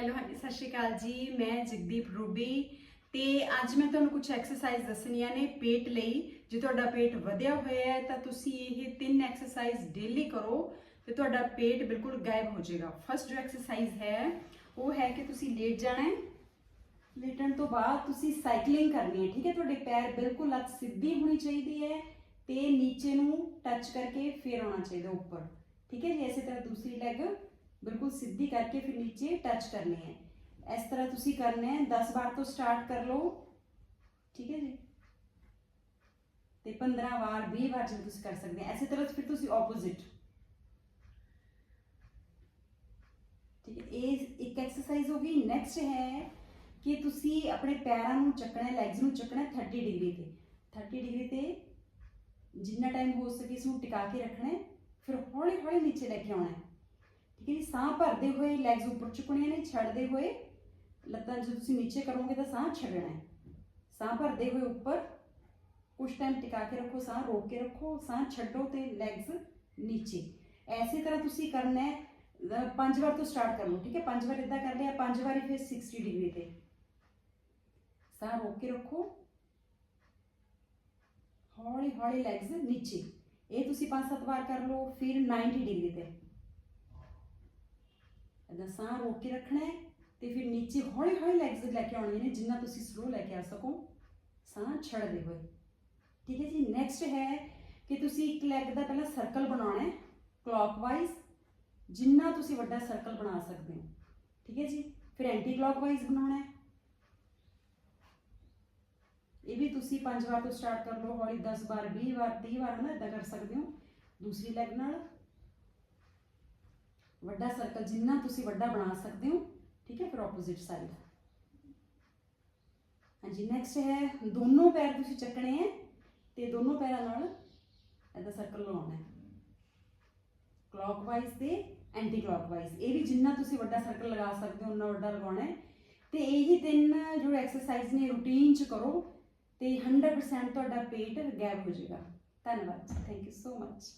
Hello, ਹਾਂਜੀ, ਸਤਿ ਸ਼੍ਰੀ ਅਕਾਲ ਜੀ। ਮੈਂ ਜਗਦੀਪ ਰੂਬੀ ਤੇ ਅੱਜ ਮੈਂ ਤੁਹਾਨੂੰ ਕੁਝ ਐਕਸਰਸਾਈਜ਼ ਦੱਸਣੀਆਂ ਨੇ ਪੇਟ ਲਈ। ਜੇ ਤੁਹਾਡਾ ਪੇਟ ਵਧਿਆ ਹੋਇਆ ਹੈ, ਤਾਂ ਤੁਸੀਂ ਇਹ ਤਿੰਨ ਐਕਸਰਸਾਈਜ਼ ਡੇਲੀ ਕਰੋ ਤੇ ਤੁਹਾਡਾ ਪੇਟ ਬਿਲਕੁਲ ਗਾਇਬ ਹੋ ਜਾਏਗਾ। ਫਸਟ ਜੋ ਐਕਸਰਸਾਈਜ਼ ਹੈ, ਉਹ ਹੈ ਕਿ ਤੁਸੀਂ ਲੇਟ ਜਾਣਾ ਹੈ। ਲੇਟਣ ਤੋਂ ਬਾਅਦ ਤੁਸੀਂ ਸਾਈਕਲਿੰਗ ਕਰਨੀ ਹੈ, ਠੀਕ ਹੈ? ਤੁਹਾਡੇ ਪੈਰ ਬਿਲਕੁਲ ਲੱਤ ਸਿੱਧੀ ਹੋਣੀ ਚਾਹੀਦੀ ਹੈ ਤੇ ਨੀਚੇ ਨੂੰ ਟੱਚ ਕਰਕੇ ਫੇਰ ਆਉਣਾ ਚਾਹੀਦਾ ਉੱਪਰ। ਠੀਕ ਹੈ ਜੀ? ਇਸੇ ਤਰ੍ਹਾਂ ਦੂਸਰੀ ਲੈਗ ਬਿਲਕੁਲ ਸਿੱਧੀ ਕਰਕੇ ਫਿਰ ਨੀਚੇ ਟੱਚ ਕਰਨੇ ਹੈ ਇਸ ਤਰ੍ਹਾਂ ਤੁਸੀਂ ਕਰਨਾ ਹੈ 10 ਵਾਰ ਤੋਂ ਸਟਾਰਟ ਕਰ ਲਓ। ਠੀਕ ਹੈ ਜੀ? ਤੇ 15 ਵਾਰ 20 ਵਾਰ ਜਿਵੇਂ ਤੁਸੀਂ ਕਰ ਸਕਦੇ ਹੋ ਇਸੇ ਤਰ੍ਹਾਂ ਫਿਰ ਤੁਸੀਂ ਆਪੋਜ਼ਿਟ ਠੀਕ ਹੈ, ਇਹ ਇੱਕ ਐਕਸਰਸਾਈਜ਼ ਹੋ ਗਈ। ਨੈਕਸਟ ਹੈ ਕਿ ਤੁਸੀਂ ਆਪਣੇ ਪੈਰਾਂ ਨੂੰ ਚੱਕਣਾ ਹੈ ਲੈਗਸ ਨੂੰ ਚੱਕਣਾ ਹੈ 30 ਡਿਗਰੀ ਤੇ। 30 ਡਿਗਰੀ ਤੇ ਜਿੰਨਾ ਟਾਈਮ ਹੋ ਸਕੇ ਇਸ ਨੂੰ ਟਿਕਾ ਕੇ ਰੱਖਣਾ ਫਿਰ ਹੌਲੀ ਹੌਲੀ ਨੀਚੇ ਲੈ ਕੇ ਆਉਣਾ ਹੈ। ਠੀਕ ਹੈ ਜੀ ਸਾਹ ਭਰਦੇ ਹੋਏ ਲੈਗਸ ਉੱਪਰ ਚੁੱਕਣੀਆਂ ਨੇ ਛੱਡਦੇ ਹੋਏ ਲੱਤਾਂ ਜਦੋਂ ਤੁਸੀਂ ਨੀਚੇ ਕਰੋਗੇ ਤਾਂ ਸਾਹ ਛੱਡਣਾ ਹੈ ਸਾਹ ਭਰਦੇ ਹੋਏ ਉੱਪਰ ਕੁਝ ਟਾਈਮ ਟਿਕਾ ਕੇ ਰੱਖੋ ਸਾਹ ਰੋਕ ਕੇ ਰੱਖੋ ਸਾਹ ਛੱਡੋ ਤੇ ਲੈਗਸ ਨੀਚੇ ਐਸੇ ਤਰ੍ਹਾਂ ਤੁਸੀਂ ਕਰਨਾ ਹੈ ਅਹ ਪੰਜ ਵਾਰ ਤੋਂ ਸਟਾਰਟ ਕਰ ਲਓ ਠੀਕ ਹੈ ਪੰਜ ਵਾਰ ਇਦਾਂ ਕਰ ਲਿਆ ਪੰਜ ਵਾਰੀ ਫਿਰ 60 ਡਿਗਰੀ ਤੇ ਸਾਹ ਰੋਕ ਕੇ ਰੱਖੋ ਹੌਲੀ ਹੌਲੀ ਲੈਗਸ ਨੀਚੇ ਇਹ ਤੁਸੀਂ ਪੰਜ ਸੱਤ ਵਾਰ ਕਰ ਲਓ ਫਿਰ 90 ਡਿਗਰੀ ਤੇ ਸਾਹ ਰੋਕ ਕੇ ਰੱਖਣਾ ਹੈ ਤੇ ਫਿਰ ਨੀਚੇ ਹੌਲੀ ਹੌਲੀ ਲੈਗਸ ਲੈ ਕੇ ਆਉਣੀਆਂ ਨੇ, ਜਿੰਨਾ ਤੁਸੀਂ ਸਲੋ ਲੈ ਕੇ ਆ ਸਕੋ, ਸਾਹ ਛੱਡਦੇ ਹੋਏ। ਠੀਕ ਹੈ ਜੀ ਨੈਕਸਟ ਹੈ ਕਿ ਤੁਸੀਂ ਇੱਕ ਲੈਗ ਦਾ ਪਹਿਲਾਂ ਸਰਕਲ ਬਣਾਉਣਾ ਹੈ ਕਲੌਕਵਾਈਜ਼ ਜਿੰਨਾ ਤੁਸੀਂ ਵੱਡਾ ਸਰਕਲ ਬਣਾ ਸਕਦੇ ਹੋ। ਠੀਕ ਹੈ ਜੀ, ਫਿਰ ਐਂਟੀ ਕਲੌਕਵਾਈਜ਼ ਬਣਾਉਣਾ ਹੈ। ਇਹ ਵੀ ਤੁਸੀਂ ਪੰਜ ਵਾਰ ਤੋਂ ਸਟਾਰਟ ਕਰ ਲਓ, ਹੌਲੀ 10 ਵਾਰ 20 ਵਾਰ 30 ਵਾਰ ਨਾ ਇਦਾਂ ਕਰ ਸਕਦੇ ਹੋ। ਦੂਸਰੀ ਲੈਗ ਨਾਲ ਵੱਡਾ ਸਰਕਲ ਜਿੰਨਾ ਤੁਸੀਂ ਵੱਡਾ ਬਣਾ ਸਕਦੇ ਹੋ, ਠੀਕ ਹੈ, ਫਿਰ ਆਪੋਜ਼ਿਟ ਸਾਈਡ ਹਾਂਜੀ ਨੈਕਸਟ ਹੈ, ਦੋਨੋਂ ਪੈਰ ਤੁਸੀਂ ਚੱਕਣੇ ਹੈ ਤੇ ਦੋਨੋਂ ਪੈਰਾਂ ਨਾਲ ਇਹਦਾ ਸਰਕਲ ਲਗਾਉਣਾ ਹੈ। ਕਲੌਕਵਾਈਜ਼ ਤੇ ਐਂਟੀ ਕਲੌਕਵਾਈਜ਼ ਇਹ ਵੀ ਜਿੰਨਾ ਤੁਸੀਂ ਵੱਡਾ ਸਰਕਲ ਲਗਾ ਸਕਦੇ ਹੋ, ਉਨਾ ਵੱਡਾ ਲਗਾਉਣਾ ਹੈ। ਤੇ ਇਹੀ ਤਿੰਨ ਜੋ ਐਕਸਰਸਾਈਜ਼ ਨੇ ਰੂਟੀਨ ਚ ਕਰੋ ਤੇ 100% ਤੁਹਾਡਾ ਪੇਟ ਗੈਪ ਹੋ ਜਾਏਗਾ। ਧੰਨਵਾਦ ਥੈਂਕ ਯੂ ਸੋ ਮਚ